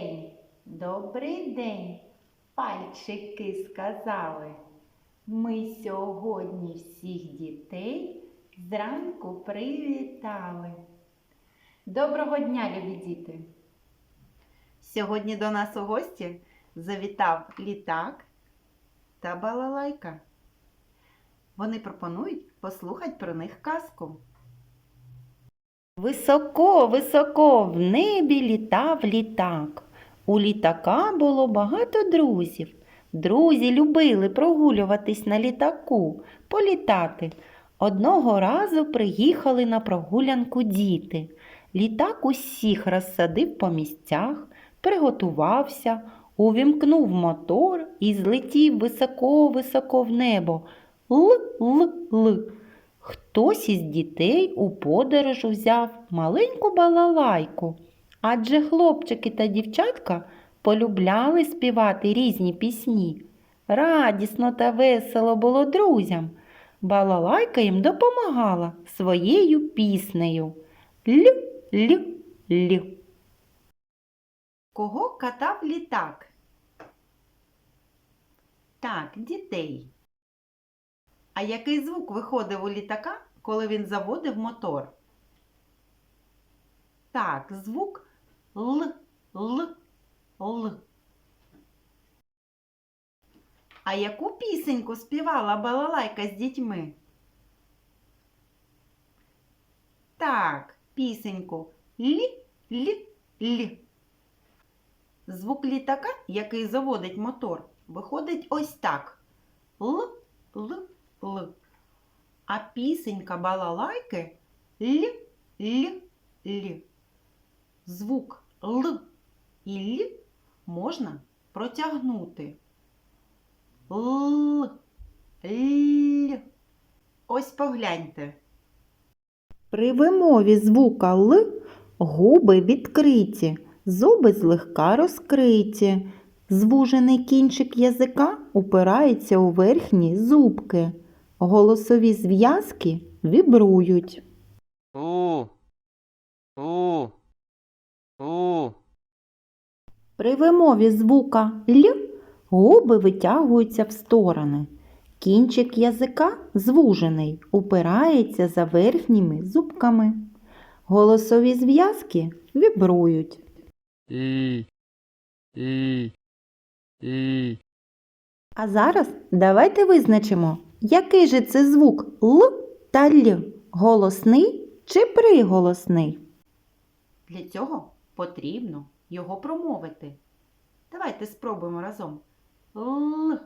день, добрий день, пальчики сказали. Ми сьогодні всіх дітей зранку привітали. Доброго дня, любі діти! Сьогодні до нас у гості завітав літак та балалайка. Вони пропонують послухати про них казку. Високо, високо в небі літав літак. У літака було багато друзів. Друзі любили прогулюватись на літаку, політати. Одного разу приїхали на прогулянку діти. Літак усіх розсадив по місцях, приготувався, увімкнув мотор і злетів високо-високо в небо. Л-л-л. Хтось із дітей у подорож взяв маленьку балалайку, адже хлопчики та дівчатка полюбляли співати різні пісні. Радісно та весело було друзям. Балалайка їм допомагала своєю піснею. Лю-лю-лю. Кого катав літак? Так, дітей. А який звук виходив у літака, коли він заводив мотор? Так, звук Л, Л, Л. А яку пісеньку співала балалайка з дітьми? Так, пісеньку Лі, Лі, Лі. Звук літака, який заводить мотор, виходить ось так. Л, Л, Л. А пісенька балалайки Л, Л, Л. Звук Л і Л можна протягнути. Л, Л. Ось погляньте. При вимові звука Л губи відкриті, зуби злегка розкриті. Звужений кінчик язика упирається у верхні зубки. Голосові зв'язки вібрують. У. У. У. При вимові звука Л губи витягуються в сторони. Кінчик язика звужений, упирається за верхніми зубками. Голосові зв'язки вібрують. І. І. І. А зараз давайте визначимо, який же це звук Л та Л голосний чи приголосний. Для цього потрібно його промовити. Давайте спробуємо разом. Л.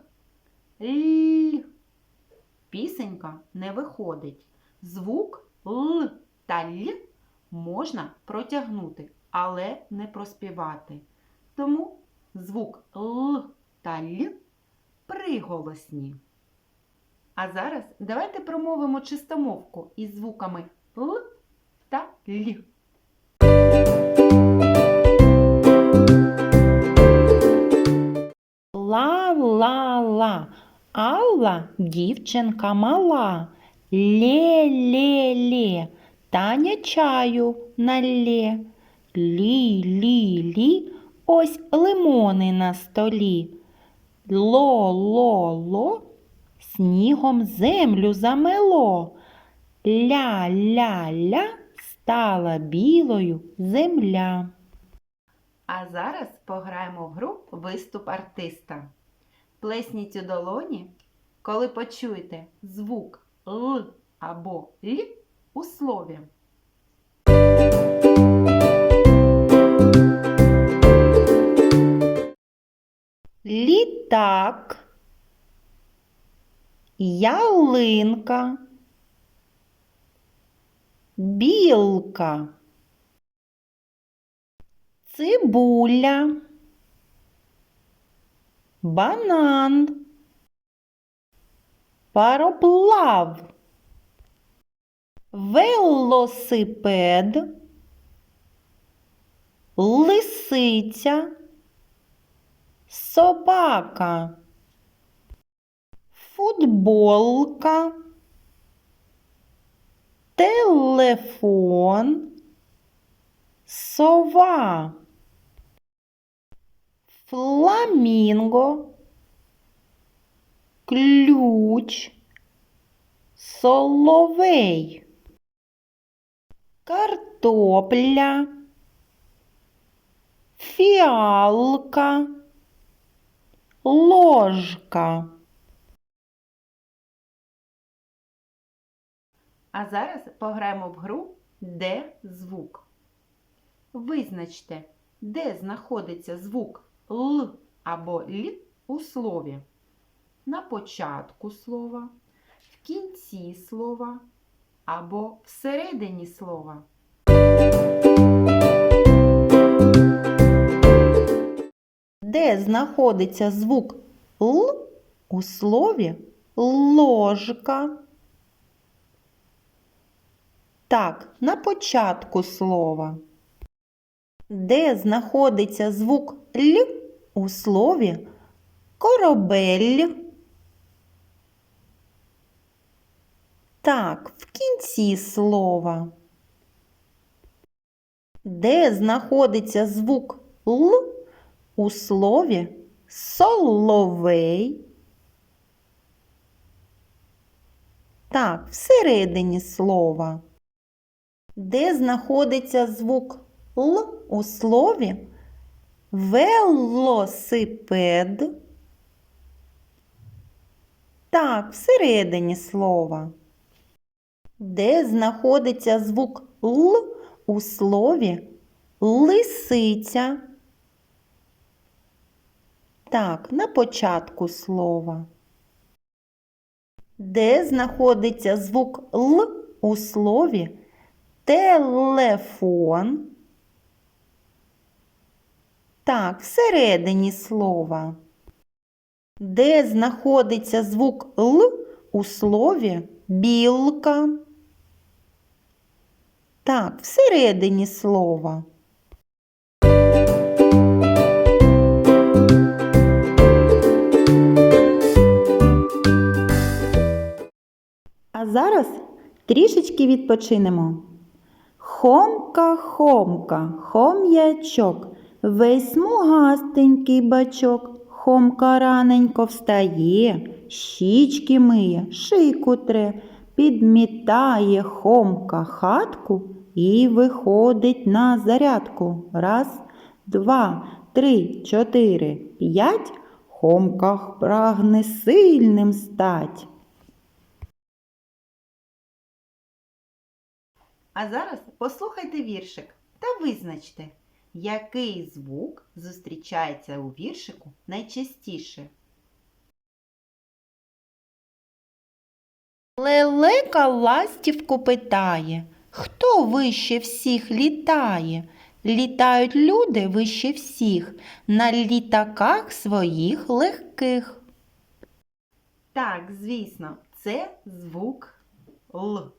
Л. Пісенька не виходить. Звук Л та Л можна протягнути, але не проспівати. Тому звук Л та Л приголосні. А зараз давайте промовимо чистомовку із звуками Л та Л. Ла-ла-ла, Алла дівчинка мала. Ле-ле-ле, Таня чаю налє. Лі-лі-лі, ось лимони на столі. Ло-ло-ло, снігом землю замело. Ля-ля-ля, стала білою земля. А зараз пограємо в гру виступ артиста. Плесніть у долоні, коли почуєте звук Л або Л у слові. Літак, ялинка, білка, цибуля, банан, пароплав, велосипед, лисиця, собака, футболка, телефон, сова, фламінго, ключ, соловей, картопля, фіалка, ложка. А зараз пограємо в гру Де звук. Визначте, де знаходиться звук Л або Л у слові. На початку слова, в кінці слова або всередині слова. Де знаходиться звук Л у слові ложка? Так, на початку слова. Де знаходиться звук Л у слові корабель? Так, в кінці слова. Де знаходиться звук Л у слові соловей? Так, всередині слова. Де знаходиться звук Л у слові велосипед? Так, всередині слова. Де знаходиться звук Л у слові лисиця? Так, на початку слова. Де знаходиться звук Л у слові телефон? Так, всередині слова. Де знаходиться звук Л у слові білка? Так, всередині слова. А зараз трішечки відпочинемо. Хомка, хомка, хом'ячок, весь смугастенький бачок. Хомка раненько встає, щічки миє, шийку тре, підмітає хомка хатку і виходить на зарядку. Раз, два, три, чотири, п'ять. Хомка прагне сильним стать. А зараз послухайте віршик та визначте, який звук зустрічається у віршику найчастіше. Лелека ластівку питає, хто вище всіх літає? Літають люди вище всіх на літаках своїх легких. Так, звісно, це звук Л.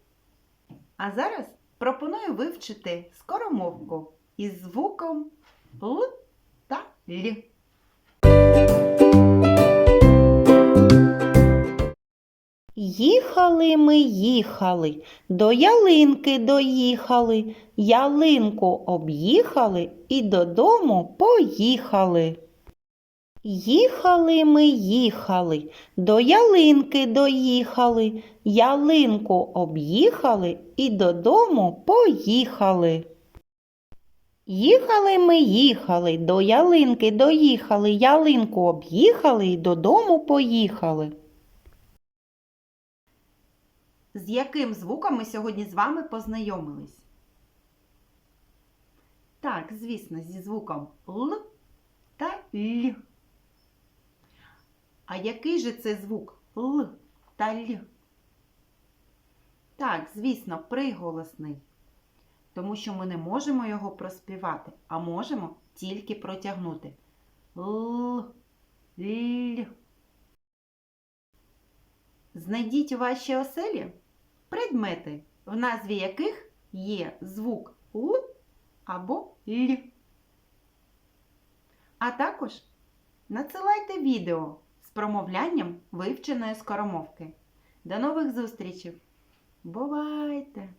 А зараз пропоную вивчити скоромовку із звуком Л та Л. Їхали ми, їхали, до ялинки доїхали, ялинку об'їхали і додому поїхали. Їхали ми, їхали, до ялинки доїхали, ялинку об'їхали і додому поїхали. Їхали ми, їхали, до ялинки доїхали, ялинку об'їхали і додому поїхали. З яким звуком ми сьогодні з вами познайомились? Так, звісно, зі звуком Л та Л. А який же це звук Л та Л? Так, звісно, приголосний. Тому що ми не можемо його проспівати, а можемо тільки протягнути. Л, Л. Знайдіть у вашій оселі предмети, в назві яких є звук Л або Л. А також надсилайте відео з промовлянням вивченої скоромовки. До нових зустрічей! Бувайте!